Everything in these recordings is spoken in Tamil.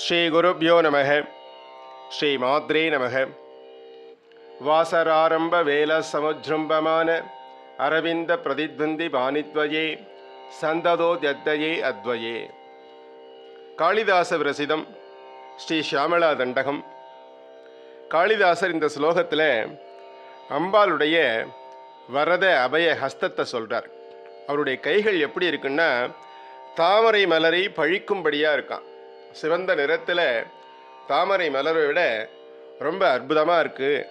ஸ்ரீகுருப்யோ நமக. ஸ்ரீ மாத்ரே நமக. வாசராரம்ப வேல சமுஜ்ரும்பமான அரவிந்த பிரதித்வந்தி பாணித்வயே சந்ததோத்யத்தயே அத்வயே. காளிதாச விரசிதம் ஸ்ரீ ஷியாமலா தண்டகம். காளிதாசர் இந்த ஸ்லோகத்தில் அம்பாளுடைய வரத அபய ஹஸ்தத்தை சொல்கிறார் அவருடைய கைகள் எப்படி இருக்குன்னா தாமரை மலரை பழிக்கும்படியாக இருக்கான் சிவந்த நிறத்தில் தாமரை மலரை விட ரொம்ப அற்புதமாக இருக்குது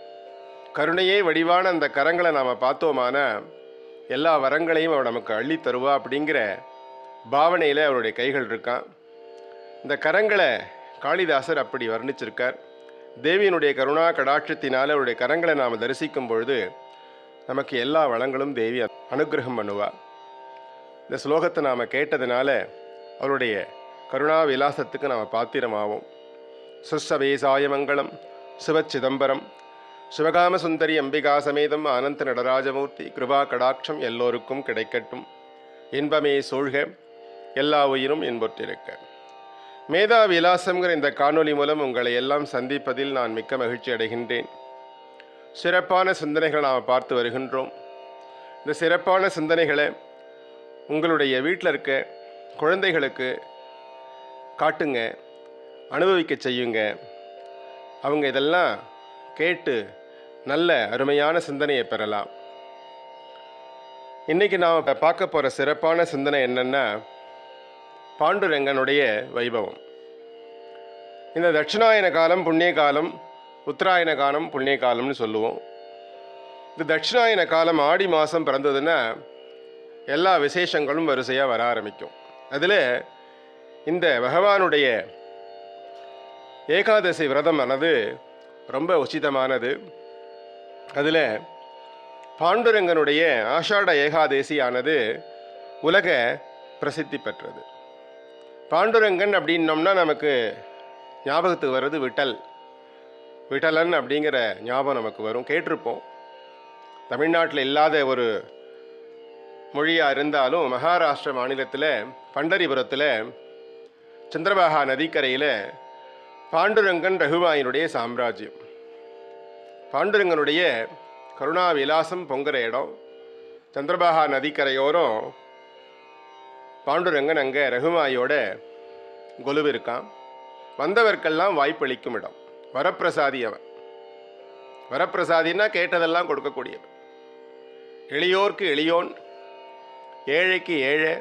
கருணையே வடிவான அந்த கரங்களை நாம் பார்த்தோமானா எல்லா வரங்களையும் அவள் நமக்கு அள்ளி தருவா அப்படிங்கிற பாவனையில் அவருடைய கைகள் இருக்கான். இந்த கரங்களை காளிதாசர் அப்படி வர்ணிச்சிருக்கார். தேவியினுடைய கருணா கடாட்சத்தினால் அவருடைய கரங்களை நாம் தரிசிக்கும் பொழுது நமக்கு எல்லா வளங்களும் தேவி அனுகிரகம் பண்ணுவா. இந்த ஸ்லோகத்தை நாம் கேட்டதுனால அவருடைய கருணா விலாசத்துக்கு நாம் பாத்திரமாவோம். சுஸ்ஸவேசாய மங்களம் சிவச்சிதம்பரம் சிவகாம சுந்தரி அம்பிகா சமேதம் அனந்த நடராஜமூர்த்தி கிருபா கடாட்சம் எல்லோருக்கும் கிடைக்கட்டும். இன்பமே சூழ்க எல்லா உயிரும் இன்புற்றிருக்க. மேதா விலாசம்ங்கிற இந்த காணொலி மூலம் உங்களை எல்லாம் சந்திப்பதில் நான் மிக்க மகிழ்ச்சி அடைகின்றேன். சிறப்பான சிந்தனைகளை நாம் பார்த்து வருகின்றோம். இந்த சிறப்பான சிந்தனைகளை உங்களுடைய வீட்டில் இருக்க குழந்தைகளுக்கு காட்டுங்க அனுபவிக்க செய்யுங்க. அவங்க இதெல்லாம் கேட்டு நல்ல அருமையான சிந்தனையை பெறலாம். இன்றைக்கி நாம் இப்போ பார்க்க போகிற சிறப்பான சிந்தனை என்னென்னா பாண்டுரங்கனுடைய வைபவம். இந்த தட்சிணாயன காலம் புண்ணிய காலம் உத்தராயண காலம் புண்ணிய காலம்னு சொல்லுவோம். இந்த தட்சிணாயன காலம் ஆடி மாதம் பிறந்ததுன்னா எல்லா விசேஷங்களும் வரிசையாக வர ஆரம்பிக்கும். அதில் இந்த பகவானுடைய ஏகாதசி விரதம் ஆனது ரொம்ப உச்சிதமானது. அதில் பாண்டுரங்கனுடைய ஆஷாட ஏகாதசியானது உலக பிரசித்தி பெற்றது. பாண்டுரங்கன் அப்படின்னோம்னா நமக்கு ஞாபகத்துக்கு வர்றது விட்டல். விட்டலன் அப்படிங்கிற ஞாபகம் நமக்கு வரும். கேட்டிருப்போம். தமிழ்நாட்டில் இல்லாத ஒரு மொழியாக இருந்தாலும் மகாராஷ்டிர மாநிலத்தில் பண்டரிபுரத்தில் சந்திரபாகா நதிக்கரையில் பாண்டுரங்கன் ரகுமாயினுடைய சாம்ராஜ்யம். பாண்டுரங்கனுடைய கருணா விலாசம் பொங்குற இடம். சந்திரபாகா நதிக்கரையோரம் பாண்டுரங்கன் அங்கே ரகுமாயோட கொலுவு இருக்கான் வந்தவர்க்கெல்லாம் வாய்ப்பளிக்கும் இடம். வரப்பிரசாதி அவன். வரப்பிரசாதின்னா கேட்டதெல்லாம் கொடுக்கக்கூடியவன். எளியோர்க்கு எளியோன் ஏழைக்கு ஏழை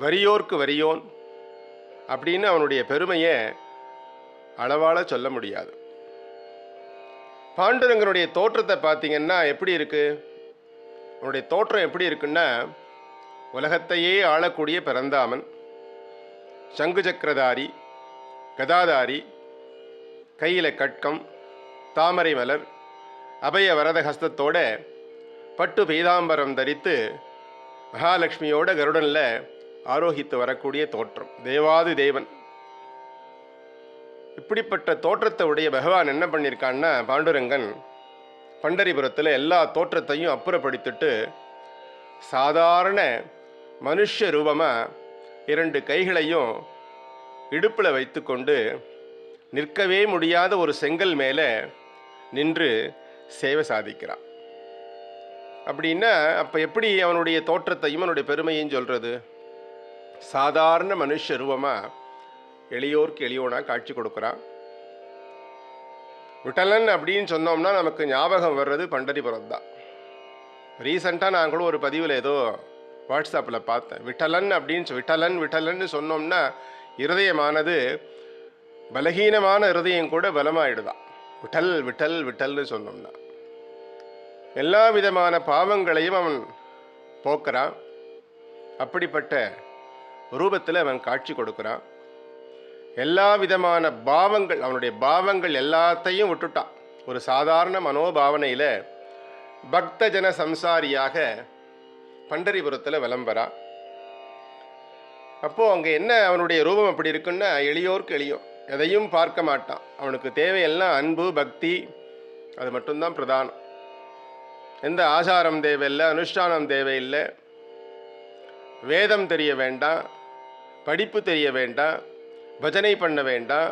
வரியோர்க்கு வரியோன் அப்படின்னு அவனுடைய பெருமையை அளவால் சொல்ல முடியாது. பாண்டுரங்கனுடைய தோற்றத்தை பார்த்தீங்கன்னா எப்படி இருக்குது அவனுடைய தோற்றம் எப்படி இருக்குன்னா உலகத்தையே ஆளக்கூடிய பிறந்தாமன் சங்கு சக்கரதாரி கதாதாரி கையில் கட்கம் தாமரை மலர் அபய வரத ஹஸ்தத்தோட பட்டு பீதாம்பரம் தரித்து மகாலட்சுமியோட கருடனில் ஆரோகித்து வரக்கூடிய தோற்றம். தேவாதி தேவன். இப்படிப்பட்ட தோற்றத்தை உடைய பகவான் என்ன பண்ணியிருக்கான்னா பாண்டுரங்கன் பண்டரிபுரத்தில் எல்லா தோற்றத்தையும் அப்புறப்படுத்திட்டு சாதாரண மனுஷ ரூபமாக இரண்டு கைகளையும் இடுப்பில் வைத்துக்கொண்டு நிற்கவே முடியாத ஒரு செங்கல் மேலே நின்று சேவை சாதிக்கிறான். அப்படின்னா அப்போ எப்படி அவனுடைய தோற்றத்தையும் அவனுடைய பெருமையும் சொல்கிறது சாதாரண மனுஷ ரூபமாக எளியோர்க்கு எளியோனாக காட்சி கொடுக்குறான். விட்டலன் அப்படின்னு சொன்னோம்னா நமக்கு ஞாபகம் வர்றது பண்டரிபுரம் தான். ரீசண்டாக நான் கூட ஒரு பதிவில் ஏதோ வாட்ஸ்அப்பில் பார்த்தேன். விட்டலன் அப்படின்னு விட்டலன் விட்டலன்னு சொன்னோம்னா இருதயமானது பலகீனமான இருதயம் கூட பலமாயிடுதான். விட்டல் விட்டல் விட்டல்னு சொன்னோம்னா. எல்லா விதமான பாவங்களையும் அவன் போக்குறான். அப்படிப்பட்ட ரூபத்தில் அவன் காட்சி கொடுக்குறான். எல்லா விதமான பாவங்கள் அவனுடைய பாவங்கள் எல்லாத்தையும் விட்டுட்டான். ஒரு சாதாரண மனோபாவனையில் பக்த ஜன சம்சாரியாக பண்டரிபுரத்தில் விளம்பரான் அப்போது அங்கே என்ன அவனுடைய ரூபம் அப்படி இருக்குன்னா எளியோர்க்கு எளியோ. எதையும் பார்க்க மாட்டான். அவனுக்கு தேவையெல்லாம் அன்பு பக்தி அது மட்டும்தான் பிரதானம். எந்த ஆசாரம் தேவையில்லை அனுஷ்டானம் தேவையில்லை. வேதம் தெரிய வேண்டாம். படிப்பு தெரிய வேண்டாம் பஜனை பண்ண வேண்டாம்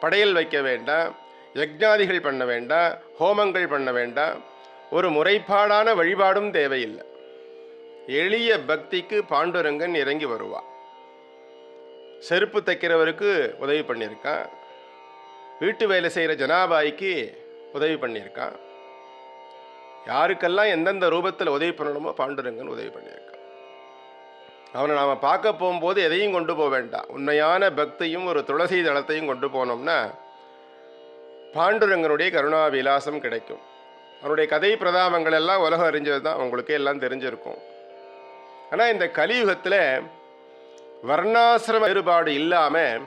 படையல் வைக்க வேண்டாம் யஜ்ஞாதிகள் பண்ண வேண்டாம் ஹோமங்கள் பண்ண வேண்டாம். ஒரு முறைப்பாடான வழிபாடும் தேவையில்லை. எளிய பக்திக்கு பாண்டுரங்கன் இறங்கி வருவான் செருப்பு தைக்கிறவருக்கு உதவி பண்ணியிருக்கான் வீட்டு வேலை செய்கிற ஜனாபாய்க்கு உதவி பண்ணியிருக்கான் யாருக்கெல்லாம் எந்தெந்த ரூபத்தில் உதவி பண்ணணுமோ பாண்டுரங்கன் உதவி பண்ணியிருக்கான் அவனை நாம் பார்க்க போகும்போது எதையும் கொண்டு போக வேண்டாம். உண்மையான பக்தியும் ஒரு துளசி தளத்தையும் கொண்டு போனோம்னா பாண்டுரங்கனுடைய கருணா விலாசம் கிடைக்கும். அவனுடைய கதை பிரதாபங்கள் எல்லாம் உலகம் அறிஞ்சது தான். உங்களுக்கே எல்லாம் தெரிஞ்சிருக்கும். ஆனால் இந்த கலியுகத்தில் வர்ணாசிரம வேறுபாடு இல்லாமல்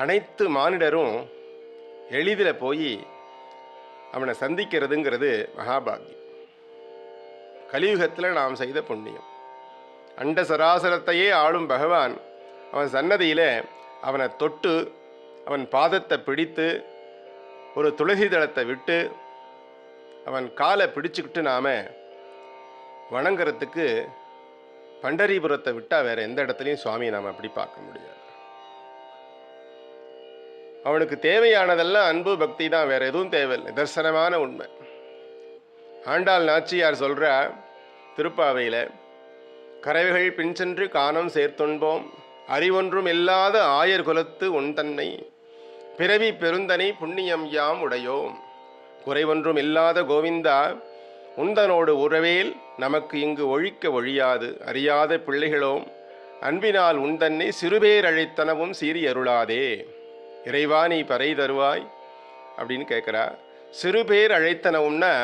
அனைத்து மானிடரும் எளிதில் போய் அவனை சந்திக்கிறதுங்கிறது மகாபாகியம். கலியுகத்தில் நாம் செய்த புண்ணியம். அண்ட சராசரத்தையே ஆளும் பகவான். அவன் சன்னதியில் அவனை தொட்டு அவன் பாதத்தை பிடித்து ஒரு துளசி தளத்தை விட்டு அவன் காலை பிடிச்சுக்கிட்டு நாம் வணங்குறதுக்கு பண்டரிபுரத்தை விட்டால் வேற எந்த இடத்துலையும் சுவாமியை நாம் அப்படி பார்க்க முடியாது. அவனுக்கு தேவையானதெல்லாம் அன்பு பக்தி தான். வேறு எதுவும் தேவையில்லை. நிதர்சனமான உண்மை. ஆண்டாள் நாச்சியார் சொல்கிற திருப்பாவையில் கறவைகள் பின் சென்று காணம் சேர்த்துண்போம். அறிவொன்றும் இல்லாத ஆயர் குலத்து உன் தன்னை. பிறவி பெருந்தனை புண்ணியம் யாம் உடையோம். குறைவொன்றும் இல்லாத கோவிந்தா உந்தனோடு உறவேல் நமக்கு இங்கு ஒழிக்க ஒழியாது. அறியாத பிள்ளைகளோம் அன்பினால் உந்தன்னை சிறுபேர் அழைத்தனவும் சீறியருளாதே. இறைவா நீ பறை தருவாய் அப்படின்னு கேட்குறா. சிறுபேர் அழைத்தனவும்னா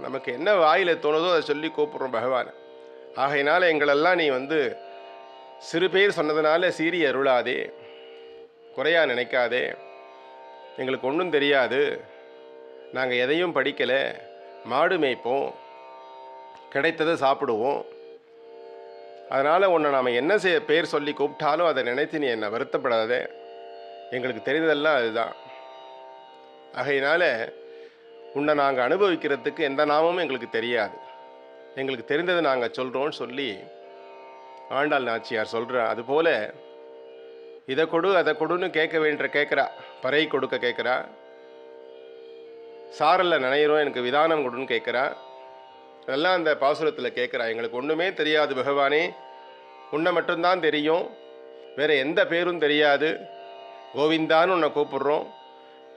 நமக்கு என்ன வாயில் தோணுதோ அதை சொல்லி கூப்பிட்றோம் பகவானை. ஆகையினால எங்களெல்லாம் நீ வந்து சிறு பேர் சொன்னதுனால சீறி அருளாதே குறையா நினைக்காதே. எங்களுக்கு ஒன்றும் தெரியாது. நாங்கள் எதையும் படிக்கலை. மாடு மேய்ப்போம். கிடைத்ததை சாப்பிடுவோம். அதனால் உன்னை நாம் என்ன செய்ய பேர் சொல்லி கூப்பிட்டாலும் அதை நினைத்து நீ என்னை வருத்தப்படாதே. எங்களுக்கு தெரிந்ததெல்லாம் அதுதான். ஆகையினால உன்னை நாங்கள் அனுபவிக்கிறதுக்கு எந்த நாமமும் எங்களுக்கு தெரியாது. எங்களுக்கு தெரிந்ததை நாங்கள் சொல்கிறோம்னு சொல்லி ஆண்டாள் நாச்சியார் சொல்கிறார் அதுபோல் இதை கொடு அதை கொடுன்னு கேட்க வேண்டிய கேட்குறா பறை கொடுக்க கேட்குறா. சாரலில் நினைகிறோம் எனக்கு விதானம் கொடுன்னு கேட்குறா. அதெல்லாம் அந்த பாசுரத்தில் கேட்குறா. எங்களுக்கு ஒன்றுமே தெரியாது பகவானே. உன்னை மட்டும்தான் தெரியும். வேறு எந்த பேரும் தெரியாது. கோவிந்தான்னு உன்னை கூப்பிடுறோம்.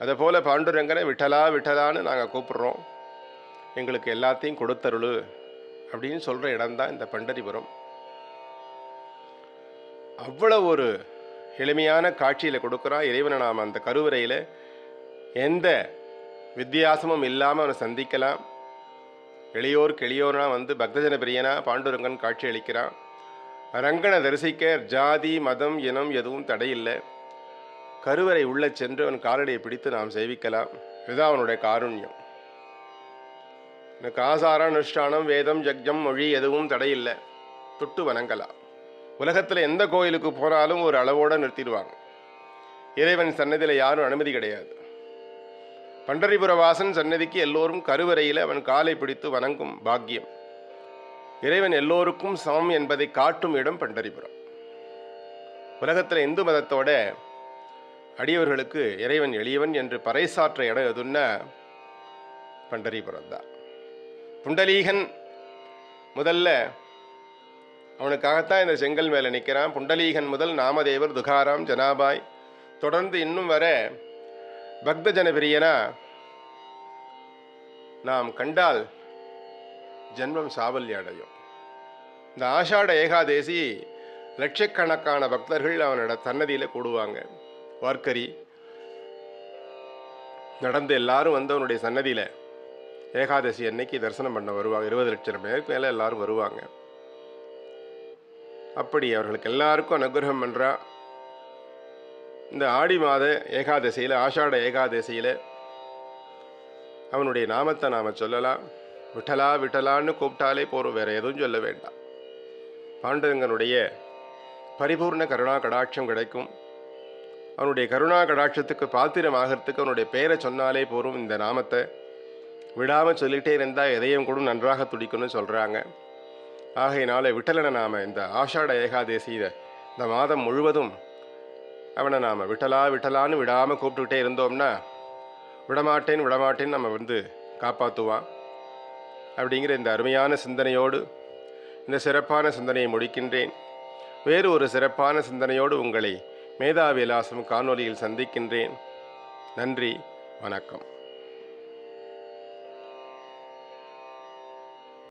அதை போல் பாண்டுரங்கனை விட்டலா விட்டலான்னு நாங்கள் கூப்பிட்றோம். எங்களுக்கு எல்லாத்தையும் கொடுத்தருளு. அப்படின்னு சொல்கிற இடம்தான் இந்த பண்டரிபுரம். அவ்வளோ ஒரு எளிமையான காட்சியில் கொடுக்குறான் இறைவனை நாம் அந்த கருவறையில் எந்த வித்தியாசமும் இல்லாமல் அவனை சந்திக்கலாம். எளியோர் கிளியோர்னா வந்து பக்தஜன பிரியனா பாண்டுரங்கன் காட்சி அளிக்கிறான். ரங்கனை தரிசிக்க ஜாதி மதம் இனம் எதுவும் தடையில்லை. கருவறை உள்ளே சென்று அவன் காலடியை பிடித்து நாம் சேவிக்கலாம். இதுதான் அவனுடைய காருண்யம். எனக்கு ஆசார அனுஷ்டானம் வேதம் ஜக்ஜம் மொழி எதுவும் தடையில்லை. தொட்டு வணங்கலாம் உலகத்தில் எந்த கோயிலுக்கு போனாலும் ஒரு அளவோடு நிறுத்திடுவாங்க. இறைவன் சன்னதியில் யாரும் அனுமதி கிடையாது. பண்டரிபுரவாசன் சன்னதிக்கு எல்லோரும் கருவறையில் அவன் காலை பிடித்து வணங்கும் பாக்கியம். இறைவன் எல்லோருக்கும் சமம் என்பதை காட்டும் இடம் பண்டரிபுரம். உலகத்தில் இந்து மதத்தோட அடியவர்களுக்கு இறைவன் எளியவன் என்று பறைசாற்ற இடம் எதுன்னா பண்டரிபுரம் தான் புண்டலீகன். முதல்ல அவனுக்காகத்தான் இந்த செங்கல் மேலே நிற்கிறான் புண்டலீகன் முதல் நாமதேவர் துகாராம் ஜனாபாய். தொடர்ந்து இன்னும் வர பக்த ஜனபிரியனா நாம் கண்டால் ஜென்மம் சாவல்ய அடையும் இந்த ஆஷாட ஏகாதேசி லட்சக்கணக்கான பக்தர்கள் அவனோட சன்னதியில் கூடுவாங்க. வார்க்கரி நடந்து எல்லாரும் வந்து அவனுடைய சன்னதியில் ஏகாதசி அன்னைக்கு தரிசனம் பண்ண வருவாங்க. இருபது லட்சம் பேருக்கு மேலே எல்லாரும் வருவாங்க. அப்படி அவர்களுக்கு எல்லாருக்கும் அனுகிரகம் பண்ணுறா இந்த ஆடி மாத ஏகாதசியில் ஆஷாட ஏகாதசியில் அவனுடைய நாமத்தை நாம் சொல்லலாம். விட்டலா விட்டலான்னு கூப்பிட்டாலே போகிறோம் வேறு எதுவும் சொல்ல வேண்டாம். பாண்டவங்கனுடைய பரிபூர்ண கருணா கடாட்சம் கிடைக்கும். அவனுடைய கருணா கடாட்சத்துக்கு பாத்திரமாகறதுக்கு அவனுடைய பெயரை சொன்னாலே போகும் இந்த நாமத்தை. விடாமல் சொல்லிகிட்டே இருந்தால் எதையும் கூட நன்றாக துடிக்கும்னு சொல்கிறாங்க. ஆகையினால விட்டலனை நாம் இந்த ஆஷாட ஏகாதசியில் இந்த மாதம் முழுவதும் அவனை நாம் விட்டலா விட்டலான்னு விடாமல் கூப்பிட்டுக்கிட்டே இருந்தோம்னா விடமாட்டேன் விடமாட்டேன்னு நம்ம வந்து காப்பாற்றுவான். அப்படிங்கிற இந்த அருமையான சிந்தனையோடு இந்த சிறப்பான சிந்தனையை முடிக்கின்றேன். வேறு ஒரு சிறப்பான சிந்தனையோடு உங்களை மேதாவிலாசம் காணொலியில் சந்திக்கின்றேன். நன்றி வணக்கம்.